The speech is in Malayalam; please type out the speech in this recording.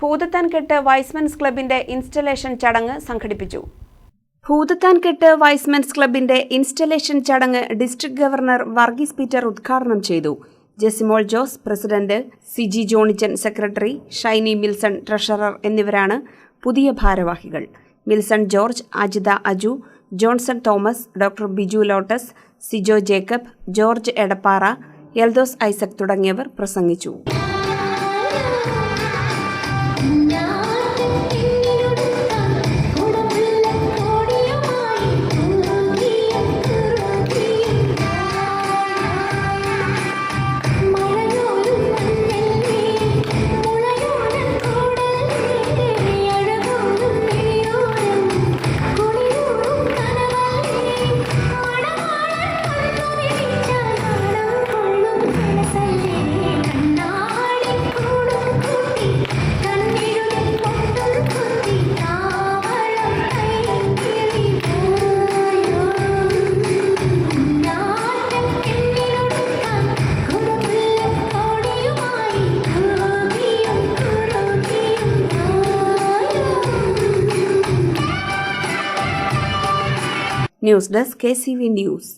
ഭൂതത്താൻകെട്ട് വൈസ്മെൻസ് ക്ലബിന്റെ ഇൻസ്റ്റലേഷൻ ചടങ്ങ് സംഘടിപ്പിച്ചു. ഭൂതത്താൻകെട്ട് വൈസ്മെൻസ് ക്ലബിന്റെ ഇൻസ്റ്റലേഷൻ ചടങ്ങ് ഡിസ്ട്രിക്ട് ഗവർണർ വർഗീസ് പീറ്റർ ഉദ്ഘാടനം ചെയ്തു. Jessymol Jose president Siji Johnichan secretary Shiny Milson treasurer എന്നിവരാണ് പുതിയ ഭാരവാഹികൾ. Milson George Ajitha Aju Johnson Thomas doctor Biju Lotus Sijo Jacob George Edappara Eldhose Isaac തുടങ്ങിയവർ പ്രസംഗിച്ചു. news desk K C V news